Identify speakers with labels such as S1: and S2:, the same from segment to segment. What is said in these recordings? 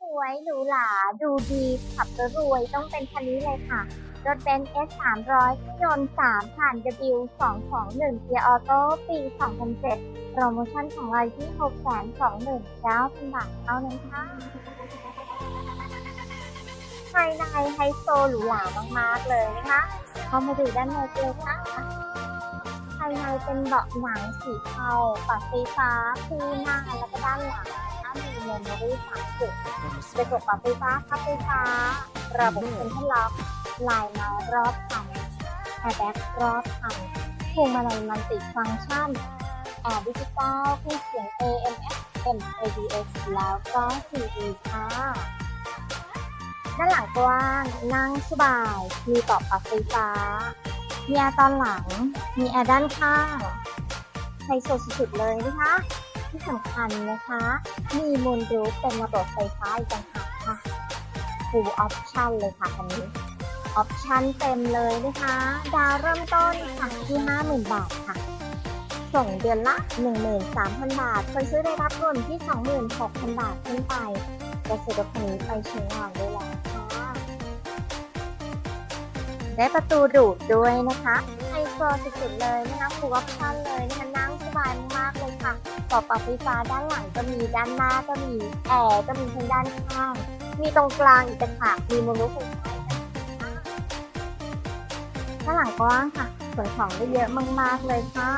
S1: สวยหรูหราดูดีขับรถรวยต้องเป็นคันนี้เลยค่ะ รถเบนซ์ S 3 0 0เครื่องยนต์3ผ่าน W 2 2 1เกียร์ออโต้ปี 2007 โปรโมชั่นของเราอยู่ที่ 629,000 บาทเท่านั้นค่ะภายในไฮโซหรูหรามากๆเลยนะคะเข้ามาดูด้านในกันเลยค่ะภายในเป็นเบาะหนังสีเทาปรับไฟฟ้าคู่หน้าแล้วก็ด้านหลังามีเมมโมรี่สามจุดกระจกปรับไฟฟ้าพับไฟฟ้า ระบบเซ็นทรัลล็อกลายไม้รอบคันแอร์แบ็กรอบคันพวงมาลัยมันติฟังก์ชันแอร์ดิจิตอลเครื่องเสียง AM FM ABS แล้วก็ CD ค่ะด้านหลังกว้างนั่งสบาย มีเบาะปรับไฟฟ้า มีแอร์ตอนหลัง มีแอร์ด้านข้างไฮโซสุดๆเลยนะคะ ที่สำคัญนะคะ มีมูลรูฟเป็นระบบไฟฟ้าอีกต่างหากค่ะ full option เลยค่ะคันนี้ออปชันเต็มเลยนะคะ ดาวเริ่มต้นค่ะที่ 50,000 บาทค่ะ ส่งเดือนละ 13,000 บาท คนซื้อได้รับรวมที่ 26,000 บาทขึ้นไปจะซื้อรถคันนี้ไปใช้งานได้แล้วค่ะ ได้ประตูดูดด้วยนะคะไฮโซสุดๆเลยนะคะฟูลออปชันเลยนะคะนั่งสบายมาก ต่อปรับไฟฟ้าด้านหลังก็มีด้านหน้าก็มีแอร์ก็มีทางด้านข้าง มีตรงกลางอีกต่างหากมีโมโนไฟฟ้าอีกด้านหลังกว้างค่ะขนของได้เยอะมากๆเลยค่ะ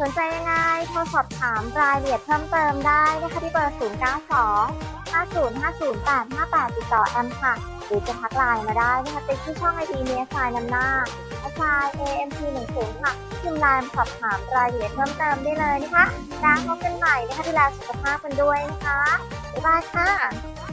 S1: สนใจยังไงโทรสอบถามรายละเอียดเพิ่มเติมได้นะคะที่เบอร์ 0 9 2 5 0 5 0 8 5 8 ติดต่อแอมค่ะ หรือจะทักไลน์มาได้นะคะติดที่ช่องไอดีเมียสายนำหน้าอาชาย AMP 1 0ค่ะพิมพ์ไลน์สอบถามรายละเอียดเพิ่มเติมได้เลยนะคะแล้วพบกันใหม่นะคะดูแลสุขภาพกันด้วยนะคะบ๊ายบายค่ะ